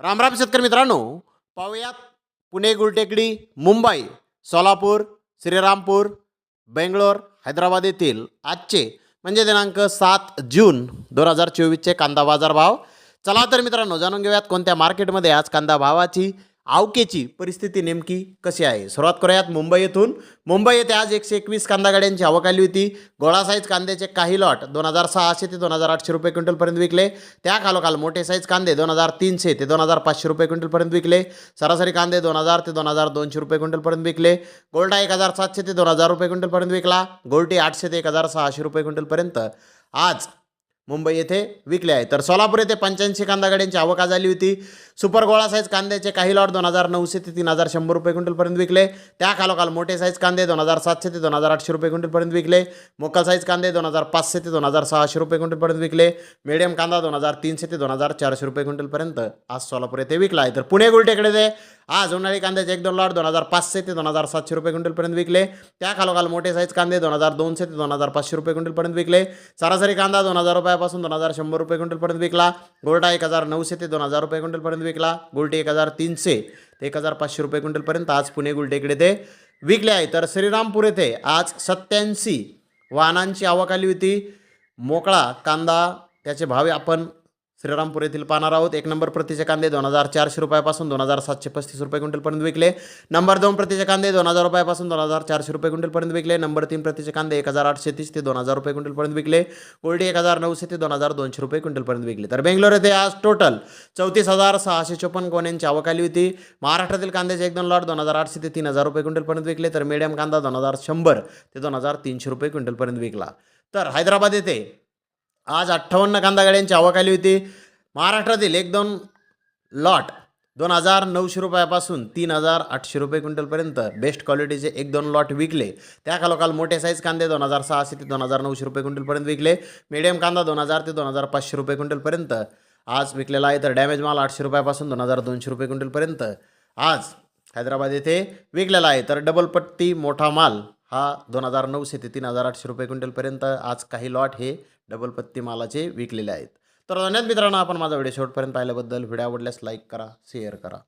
रामराम शेतकरी मित्रांनो. पाहूयात पुणे गुलटेकडी मुंबई सोलापूर श्रीरामपूर बेंगलोर हैदराबाद येथील आजचे म्हणजे दिनांक सात जून दोन हजार चोवीसचे कांदा बाजार भाव. चला तर मित्रांनो जाणून घेऊयात कोणत्या मार्केटमध्ये आज कांदा भावाची आवकेची परिस्थिती नेमकी कशी आहे? सुरुवात करूयात मुंबई येथून. मुंबई येथे आज एकशे एकवीस कांदा गाड्यांची आवक आली होती. गोळा साईज कांद्याचे काही लॉट दोन हजार सहाशे ते दोन हजार आठशे रुपये क्विंटलपर्यंत विकले. त्या खालोखाल मोठे साईज कांदे दोन हजार तीनशे ते दोन हजार पाचशे रुपये क्विंटलपर्यंत विकले. सरासरी कांदे दोन हजार ते दोन हजार दोनशे रुपये क्विंटलपर्यंत विकले. गोल्डा एक हजार सातशे ते दोन हजार रुपये क्विंटलपर्यंत विकला. गोल्टी आठशे ते एक हजार सहाशे रुपये क्विंटलपर्यंत. आज मुंबई येथे विकले आहे. तर सोलापूर येथे पंच्याऐंशी कांदा गाड्यांची आवक झाली होती. सुपर गोळा साईज कांद्याचे काही लॉट दोन हजार नऊशे ते तीन हजार शंभर रुपये क्विंटलपर्यंत विकले. त्या खालोखाल मोठे साईज कांदे दोन हजार सातशे ते दोन हजार आठशे रुपये क्विंटलपर्यंत विकले. मोकल साईज कांदे दोन हजार पाचशे ते दोन हजार सहाशे रुपये क्विंटलपर्यंत विकले. मिडियम कांदा दोन हजार तीनशे ते दोन हजार चारशे रुपये क्विंटलपर्यंत आज सोलापूर येथे विकला आहे. तर पुणे गुलटेकडे ते आज उन्हाळी कांद्याचे एक दोन दोन हजार पाचशे ते दोन हजार सातशे रुपये क्विंटलपर्यंत विकले. त्या खालोखाल मोठे साईज कांदे दोन हजार दोनशे ते दोन हजार पाचशे रुपये क्विंटलपर्यंत विकले. सरासरी कांदा दोन हजार रुपयापासून दोन हजार शंभर रुपये क्विंटलपर्यंत विकला. गोल्टा एक हजार नऊशे ते दोन हजार रुपये क्विंटलपर्यंत विकला. गोल्टी एक हजार तीनशे ते एक हजार पाचशे रुपये क्विंटलपर्यंत आज पुणे गुलटेकडे ते विकले आहे तर श्रीरामपूर येथे आज सत्याऐंशी वाहनांची आवक आली होती. मोकळा कांदा त्याचे भाव आपण श्रीरामपूर येथील पाहणार आहोत. एक नंबर प्रतीचे कांदे दोन हजार चारशे रुपयापासून दोन हजार सातशे पस्तीस रुपये क्विंटलपर्यंत विकले. नंबर दोन प्रतीचे कांदे दोन हजार रुपयापासून दोन हजार चारशे रुपये क्विंटलपर्यंत विकले. नंबर तीन प्रतीचे कांदे एक हजार आठशे तीस ते दोन हजार रुपये क्विंटलपर्यंत विकले. गोल्डी एक हजार नऊशे ते दोन हजार दोनशे रुपये क्विंटलपर्यंत विकले. तर बेंगलोर येथे आज टोटल चौतीस हजार सहाशे चोपन्न गोण्यांची आवक आली होती. महाराष्ट्रातील कांद्याचे एक दोन लॉट दोन हजार आठशे ते तीन हजार रुपये क्विंटलपर्यंत विकले. तर मिडियम कांदा दोन हजार शंभर ते दोन हजार तीनशे रुपये क्विंटलपर्यंत विकला. तर हैदराबाद येथे आज अठ्ठावन्न कांदा गाड्यांची आवक आली होती. महाराष्ट्रातील एक दोन लॉट दोन हजार नऊशे रुपयापासून तीन हजार आठशे रुपये क्विंटलपर्यंत बेस्ट क्वालिटीचे एक दोन लॉट विकले. त्या खालोखाल मोठे साईज कांदे दोन हजार सहाशे ते दोन हजार नऊशे रुपये क्विंटलपर्यंत विकले. मिडियम कांदा दोन हजार ते दोन हजार पाचशे रुपये क्विंटलपर्यंत आज विकलेला आहे तर डॅमेज माल आठशे रुपयापासून दोन हजार दोनशे रुपये क्विंटलपर्यंत आज हैदराबाद येथे विकलेला आहे तर डबल पट्टी मोठा माल हा दोन हजार नऊशे ते तीन हजार आठशे रुपये क्विंटलपर्यंत आज काही लॉट हे डबल पत्ती मालाचे विकलेले आहेत. तर धन्यवाद मित्रांनो आपण माझा व्हिडिओ शेवटपर्यंत पाहिल्याबद्दल. व्हिडिओ आवडल्यास लाईक करा शेअर करा.